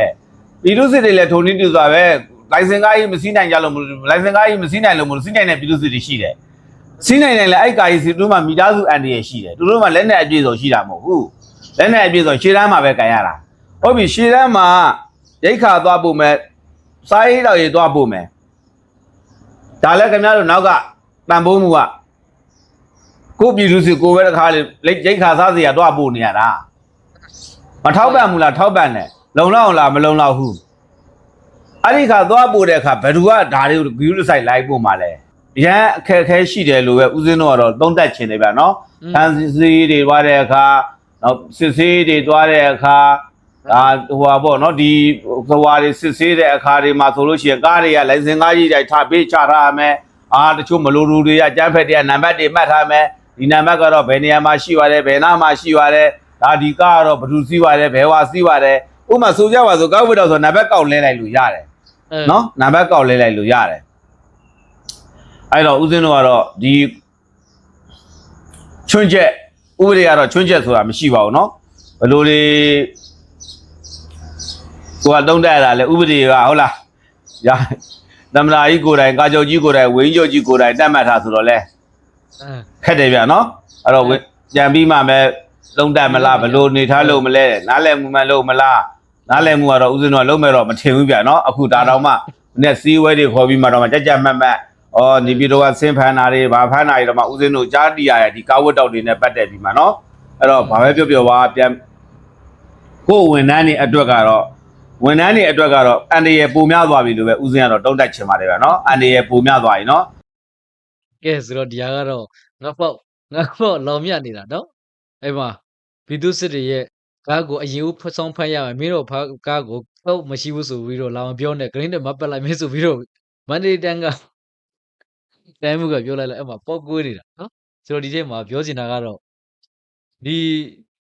ပြည်လို့စစ်တွေလည်းထုံနေတူစွာပဲ လိုင်စင်ကားကြီးမစီးနိုင်ကြလို့မလို့လိုင်စင်ကားကြီးမစီးနိုင်လို့မလို့စီးနိုင်တဲ့ပြည်လို့စစ်တွေရှိတယ်စီးနိုင်တယ်လေအဲ့ကာကြီးစီတို့မှမိသားစုအန်တရရှိတယ်သူတို့မှလက်နဲ့အပြည့်စုံရှိတာမဟုတ်ဘူးလက်နဲ့အပြည့်စုံရှေ့တန်းမှာပဲကန်ရတာဟုတ်ပြီရှေ့တန်းမှာရိတ်ခါသွားဖို့မယ်စားရေးတော့ရေးသွားဖို့မယ်ဒါလည်းခင်ဗျားတို့နောက်ကတန်ဖိုးမှုကကိုပြည်သူစီကိုပဲတစ်ခါလေရိတ်ခါစားစီရသွားဖို့နေရတာမထောက်ပံ့ဘူးလားထောက်ပံ့တယ်လုံလောက်လားမလုံလောက်ဘူး အဲ့ဒီခါသွားပို့တဲ့အခါဘယ်သူကဒါတွေကိုဂရုစိုက်လိုက်ပို့မှာလဲရန်အခက်အခဲရှိတယ်လို့ပဲဦးစင်းတို့ကတော့သုံးသက်ချင်တယ်ဗျာနော်อืมဖန်စီတွေသွားတဲ့အခါနောက်စစ်ဆေးတွေသွားတဲ့အခါဒါဟိုပါပေါ့နော်ဒီဟိုဟာတွေစစ်ဆေးတဲ့အခါတွေမှာဆိုလို့ရှိရင်ကားတွေကလိုင်စင်ကားကြီးတွေထားပေးချထားရမယ်အာတချို့မလိုလူတွေကကြမ်းဖက်တွေကနံပါတ်တွေမှတ်ထားမယ်ဒီနံပါတ်ကတော့ဘယ်နေရာမှာရှိပါတယ်ဘယ်နားမှာရှိပါတယ်ဒါဒီကားကတော့ဘယ်သူစီးပါတယ်ဘယ်ဝါစီးပါတယ်ဥပမာဆိုကြပါစို့ကားဝိတော့ဆိုနံပါတ်ကောက်လဲလိုက်လို့ရတယ်အဲ နော်နံပါတ်ကောက်လဲလိုက်လို့ရတယ်အဲ့တော့ဦးစင်းတို့ကတော့ဒီချွန်းချက်ဥပဒေကတော့ချွန်းချက်ဆိုတာမရှိပါဘူးเนาะဘယ်လိုလေကိုကတုံးတက်ရတာလဲဥပဒေကဟုတ်လားရာသမလာကြီးကိုယ်တိုင်ကာချုပ်ကြီးကိုယ်တိုင်ဝင်းချုပ်ကြီးကိုယ်တိုင်တတ်မှတ်ထားဆိုတော့လဲ အဲ ခက်တယ်ဗျာနော်အဲ့တော့ဝင်ပြန်ပြီးမှပဲလုံးတက်မလားဘယ်လိုနေထားလို့မလဲနားလည်မှုမှလို့မလား နားလည်မှုကတော့ဦးဇင်းတို့ကလုံးမဲ့တော့မထင်ဘူးဗျာနော်အခုဒါတော့မှနဲ့စီးဝဲတွေခေါ်ပြီးမှတော့မှကြက်ကြက်မတ်မတ်ဩနေပြည်တော်ကဆင်းဖန်တာတွေဗာဖန်တာတွေတော့မှဦးဇင်းတို့ကြားတီးရတဲ့ဒီကာဝတ်တောက်တွေနဲ့ပတ်သက်ပြီးမှနော်အဲ့တော့ဘာပဲပြောပြောပါပြန်ကိုယ်ဝန်ထမ်းတွေအတွက်ကတော့ဝန်ထမ်းတွေအတွက်ကတော့အန်ဒီရဲ့ပုံများသွားပြီလို့ပဲဦးဇင်းကတော့တုံးတက်ချင်ပါတယ်ဗျာနော်အန်ဒီရဲ့ပုံများသွားပြီနော်ကဲဆိုတော့ဒီဟာကတော့ငါပေါ့ငါပေါ့လောင်မြနေတာနော်အဲ့မှာဗီဒုစစ်တွေရဲ့ ကားကိုအရင်ဦးဖဆောင်ဖတ်ရမယ်မင်းတို့ဘာကားကိုတော့မရှိဘူးဆိုပြီးတော့လာမပြောနဲ့ဂရင်းနဲ့မပတ်လိုက်မင်းဆိုပြီးတော့မန္တလေးတန်းကတန်းမှုကပြောလိုက်လိုက်အဲ့မှာပောက်ကွေးနေတာနော်ဆိုတော့ဒီထဲမှာပြောချင်တာကတော့ဒီ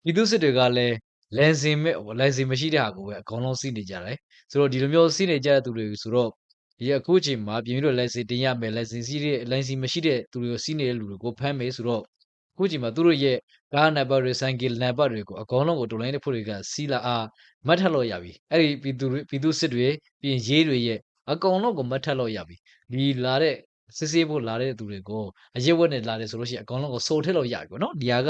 ဗီဒုစစ်တွေကလည်းလန်စင်မဲ့လန်စင်မရှိတဲ့ဟာကိုပဲအကောင်လုံးစီးနေကြတယ်ဆိုတော့ဒီလိုမျိုးစီးနေကြတဲ့သူတွေဆိုတော့ဒီအခုချိန်မှာပြင်ပြီးတော့ license တင်ရမယ် license စီးတဲ့ license မရှိတဲ့သူတွေကိုစီးနေတဲ့လူတွေကိုဖမ်းမယ်ဆိုတော့အ ခုချိန်မှာသူတို့ရဲ့ကားနံပါတ်တွေဆိုင်ကယ်နံပါတ်တွေကိုအကောင်လုံးကိုဒိုလိုင်းတဲ့ဖို့တွေကစီးလာအားမတ်ထက်လို့ရပြီအဲ့ဒီပြည်သူတွေပြည်သူစစ်တွေပြင်ရေးတွေရဲ့အကောင်လုံးကိုမတ်ထက်လို့ရပြီဒီလာတဲ့စစ်ဆေးဖို့လာတဲ့သူတွေကိုအရက်ဝက်နဲ့လာတယ်ဆိုလို့ရှိရင်အကောင်လုံးကိုစိုးထက်လို့ရပြီပေါ့နော်ဒီဟာက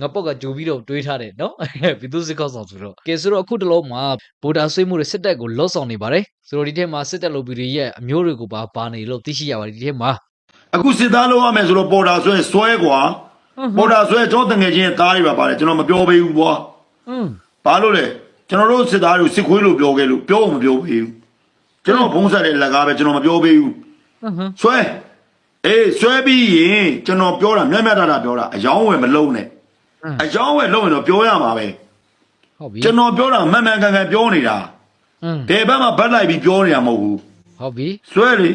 ငါပောက်ကကြိုပြီးတော့တွေးထားတယ်နော်ပြည်သူစစ်ကောက်ဆောင်ဆိုတော့ကဲဆိုတော့အခုတလုံးမှာဗိုလ်တာဆွေးမှုတွေစစ်တပ်ကိုလော့ဆောင်နေပါတယ်ဆိုတော့ဒီထဲမှာစစ်တပ်လိုဘီတွေရဲ့အမျိုးတွေကိုပါပါနေလို့သိရှိရပါတယ်ဒီထဲမှာအခုစစ်သားလုံးရမယ်ဆိုတော့ပေါ်တာဆွဲဆွဲကွာ ပေါ်တာဆွဲကျွန်တော်တငယ်ချင်းရဲ့သားတွေပါပါတယ်ကျွန်တော်မပြောပေးဘူးကွာ อืม ဘာလို့လဲကျွန်တော်တို့စစ်သားတွေကိုစစ်ခွေးလို့ပြောခဲ့လို့ပြောမပြောပေးဘူးကျွန်တော်ဘုံဆက်တဲ့လက်ကားပဲကျွန်တော်မပြောပေးဘူး ဟွန်းဟွန်း ဆွဲအေးဆွဲပြီးရင်ကျွန်တော်ပြောတာမြတ်မြတ်တာတာပြောတာအယောင်းဝယ်မလုံးနဲ့အယောင်းဝယ်လုံးရင်တော့ပြောရမှာပဲ ဟုတ်ပြီ ကျွန်တော်ပြောတာမှန်မှန်ကန်ကန်ပြောနေတာ อืม ဘယ်ဘက်မှာဗတ်လိုက်ပြီးပြောနေတာမဟုတ်ဘူး ဟုတ်ပြီ ဆွဲလေ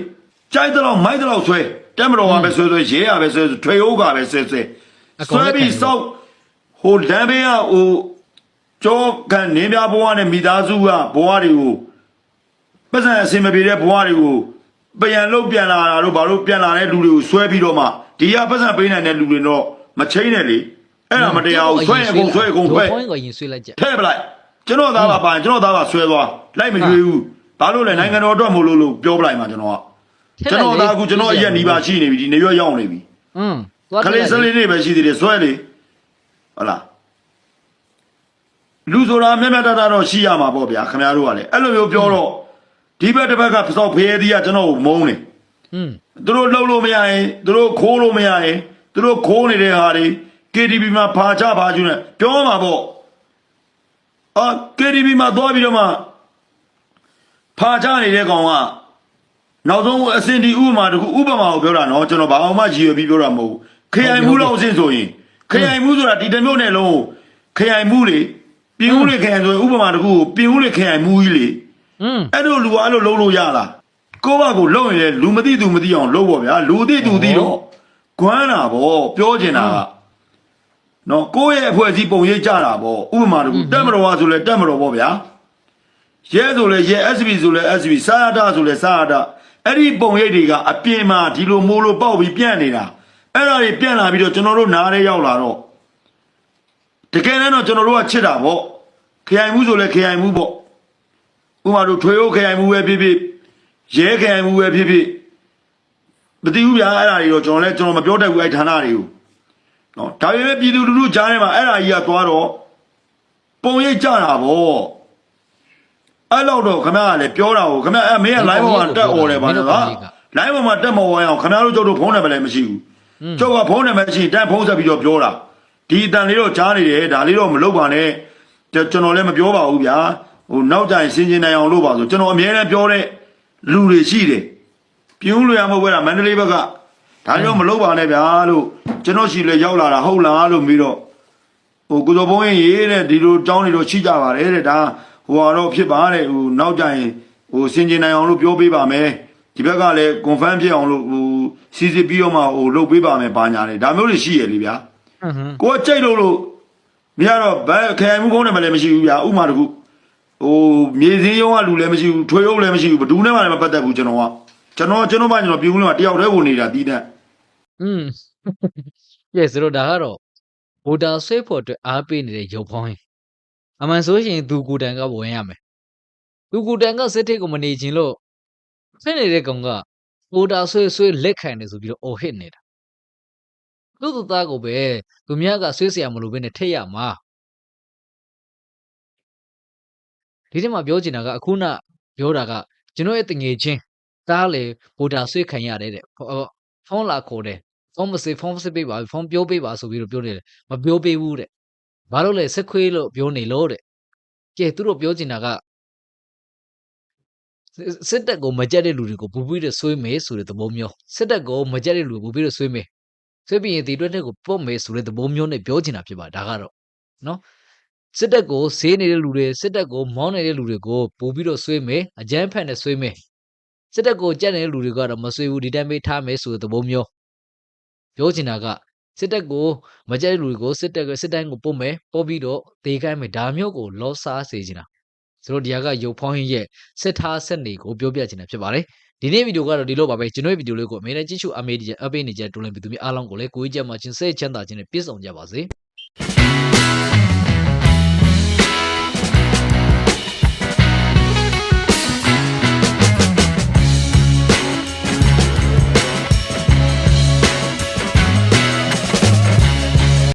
ကြိုက်တော့မိုက်တော့ဆွဲတက်မတော်ကပဲဆွဲဆွဲရေးရပဲဆွဲဆွဲထွေအိုးကပဲဆွဲဆွဲ ဆွဲပြီးစောက်ဟိုလမ်းဘေးကဟိုကြောကန်နေပြဘဝနဲ့မိသားစုကဘဝတွေကိုပတ်စံအစင်မပြေတဲ့ဘဝတွေကိုပြန်လို့ပြန်လာတာတို့ဘာလို့ပြန်လာတဲ့လူတွေကိုဆွဲပြီးတော့မှဒီကပတ်စံပေးနိုင်တဲ့လူတွေတော့မချိနဲ့လေအဲ့ဒါမတရားဘူးဆွဲအကုန်ဆွဲအကုန်ဆွဲဘိုင်းကိုရင်ဆွဲလိုက်ကြထဲပလိုက်ကျွန်တော်သားပါပါရင်ကျွန်တော်သားပါဆွဲသွားလိုက်မရွေးဘူးဘာလို့လဲနိုင်ငံတော်အတွက်မို့လို့လို့ပြောပလိုက်မှာကျွန်တော်ကကျွန်တော်သားအခုကျွန်တော်အရက်နီးပါရှိနေပြီဒီနေရွက်ရောက်နေပြီอืม သွားခလေးစလေးတွေပဲရှိသေးတယ်ဆွဲလေဟုတ်လားလူဆိုတာမြတ်မြတ်တတတော့ရှိရမှာပေါ့ဗျာခင်ဗျားတို့ကလည်းအဲ့လိုမျိုးပြောတော့ဒီဘက်တစ်ဘက်ကဖောက်ဖေးသေးကကျွန်တော်ကိုမုန်းနေอืมသူတို့လှုပ်လို့မရရင်သူတို့ခိုးလို့မရရင်သူတို့ခိုးနေတဲ့ဟာတွေ KTV မှာဖာချဖာကျူနေပြောမှာပေါ့အာ KTV မှာသွားပြီးတော့မှဖာချနေတဲ့ကောင်ကနောက်ဆုံးအစင်ဒီဥပမာတခုဥပမာကိုပြောတာနော်ကျွန်တော်ဘာအောင်မှရည်ရွယ်ပြီးပြောတာမဟုတ်ဘူး ခရိုင်မှုလောက်အစင်ဆိုရင်ခရိုင်မှုဆိုတာဒီတစ်မျိုးနဲ့လုံးခရိုင်မှုတွေပြင်ဦးလေခရိုင်ဆိုရင်ဥပမာတခုကိုပြင်ဦးလေခရိုင်မှုကြီးလေอืมအဲ့လိုလူကအဲ့လိုလုံးလို့ရလားကိုယ့်ဘက်ကိုလုံရင်လည်းလူမသိသူမသိအောင်လုပ်ပေါ့ဗျာလူသိသူသိတော့ကွမ်းတာဗောပြောချင်တာကနော်ကိုယ့်ရဲ့အဖွဲ့အစည်းပုံရိပ်ကြတာဗောဥပမာတခုတက်မတော်ဝါဆိုလဲတက်မတော်ဗောဗျာရဲဆိုလဲရဲ SB ဆိုလဲ SB စာရတာဆိုလဲစာရတာအဲ့ဒီပုံရိပ်တွေကအပြင်မှာဒီလိုမိုးလို့ပေါက်ပြီးပြန့်နေတာ အဲ့ဒါတွေပြန့်လာပြီးတော့ကျွန်တော်တို့နားရဲရောက်လာတော့တကယ်တမ်းတော့ကျွန်တော်တို့ကချစ်တာဗောခရိုင်မှုဆိုလဲခရိုင်မှုဗောဥမာတို့ထွေရိုးခရိုင်မှုပဲဖြစ်ဖြစ်ရဲခရိုင်မှုပဲဖြစ်ဖြစ်မသိဘူးဗျာအဲ့ဒါတွေတော့ကျွန်တော်လည်းကျွန်တော်မပြောတတ်ဘူးအဲ့ဌာနတွေကိုနော်ဒါပေမဲ့ပြည်သူလူထုကြားထဲမှာအဲ့ဒါကြီးကသွားတော့ပုံရိပ်ကြတာဗောအဲ့လောက်တော့ခမရကလည်းပြောတာကိုခမရအဲ့မင်းက live ပေါ်မှာတက်អော်တယ်ပါနော် live ပေါ်မှာတက်မဝိုင်းအောင်ခမရတို့ကျုပ်တို့ဖုန်းနံပါတ်လည်းမရှိဘူး ကျုပ်ကဖုန်းနံပါတ်ရှိရင်တန်းဖုန်းဆက်ပြီးတော့ပြောတာဒီအတန်လေးတော့ကြားနေတယ်ဒါလေးတော့မလုပ်ပါနဲ့ကျွန်တော်လည်းမပြောပါဘူးဗျာဟိုနောက်ကြရင်စင်ကျင်နိုင်အောင်လုပ်ပါဆိုကျွန်တော်အမြဲတမ်းပြောတဲ့လူတွေရှိတယ်ပြင်းလို့ရမဟုတ်ဘူးလားမန္တလေးဘက်ကဒါကြောင့်မလုပ်ပါနဲ့ဗျာလို့ကျွန်တော်ရှိလဲရောက်လာတာဟုတ်လားလို့ပြီးတော့ဟိုကိုစောဘုံရင်ရေးတဲ့ဒီလိုတောင်းနေတော့ရှိကြပါတယ်တဲ့ဒါဟိုကတော့ဖြစ်ပါတဲ့ဟိုနောက်ကြရင်ဟိုစင်ကျင်နိုင်အောင်လို့ပြောပေးပါမယ် ဒီဘက်ကလည်း confirm ဖြစ်အောင်လို့ဟိုစီစစ်ပြီးတော့မှဟိုလုပ်ပေးပါမယ်ပါညာတယ်ဒါမျိုးတွေရှိရလေဗျာဟွန်းဟွန်းကိုကကြိတ်လို့လို့မရတော့ဘယ်ခရိုင်မှုကုန်းနဲ့မလည်းမရှိဘူးဗျာဥမာတခုဟိုမြေစင်းရုံးကလူလည်းမရှိဘူးထွေရုံးလည်းမရှိဘူးဘယ်သူနဲ့မှလည်းမပတ်သက်ဘူးကျွန်တော်ကကျွန်တော်ကျွန်တော်မှကျွန်တော်ပြုံးလို့ကတယောက်တည်းဝင်နေတာတီးတဲ့อืม yes ဆိုတော့ဒါကတော့ဗိုတာဆွဲဖို့အတွက်အားပေးနေတဲ့ရုပ်ဖောင်းရင်အမှန်ဆိုရင်သူကိုယ်တိုင်ကဝင်ရမယ်သူကိုယ်တိုင်ကစစ်ထိတ်ကိုမနေခြင်းလို့ ဖြစ်နေတဲ့ကောင်ကဗိုတာဆွဲဆွဲလက်ခံနေဆိုပြီးတော့အော်ဟစ်နေတာသူ့သူသားကိုပဲသူများကဆွဲเสียမလို့ပဲနဲ့ထိတ်ရမှာဒီထဲမှာပြောချင်တာကအခုနပြောတာကကျွန်တော်ရဲ့တငယ်ချင်းတားလေဗိုတာဆွဲခံရတယ်တဲ့ဟောဖုန်းလာခေါ်တယ် ဖုန်းမစေဖုန်းစစ်ပေးပါဖုန်းပြောပေးပါဆိုပြီးတော့ပြောနေတယ်မပြောပေးဘူးတဲ့ဘာလို့လဲဆက်ခွေးလို့ပြောနေလို့တဲ့ကဲသူတို့ပြောချင်တာက စစ်စစ်တပ်ကိုမကြက်တဲ့လူတွေကိုဘူပြီးတော့ဆွေးမယ်ဆိုတဲ့သဘောမျိုးစစ်တပ်ကိုမကြက်တဲ့လူကိုဘူပြီးတော့ဆွေးမယ်ဆွေးပြီးရင်ဒီအတွက်တဲ့ကိုပုတ်မယ်ဆိုတဲ့သဘောမျိုးနဲ့ပြောချင်တာဖြစ်ပါဒါကတော့နော်စစ်တပ်ကိုဈေးနေတဲ့လူတွေစစ်တပ်ကိုမောင်းနေတဲ့လူတွေကိုဘူပြီးတော့ဆွေးမယ်အကြမ်းဖက်နဲ့ဆွေးမယ်စစ်တပ်ကိုကြက်နေတဲ့လူတွေကတော့မဆွေးဘူးဒီတိုင်းပဲထားမယ်ဆိုတဲ့သဘောမျိုးပြောချင်တာကစစ်တပ်ကိုမကြိုက်တဲ့လူတွေကိုစစ်တပ်ကစစ်တိုင်းကိုပို့မယ်ပို့ပြီးတော့ဒေခိုင်းမယ်ဒါမျိုးကိုလောစားစေချင်တာ ဆိုတော့ဒီဟာကရုပ်ဖောင်းရင်းရဲ့စစ်ထားဆက်နေကိုပြောပြချင်တာဖြစ်ပါတယ်ဒီနေ့ဗီဒီယိုကတော့ဒီလိုပါပဲကျွန်တော်ရဲ့ဗီဒီယိုလေးကိုအမေနဲ့ကြည့်ရှုအမေဒီအပေးနေကြတူလင်ပြည်သူများအားလုံးကိုလည်းကိုကြီးကြမှာချင်းစိတ်ချမ်းသာခြင်းနဲ့ပြည့်စုံကြပါစေ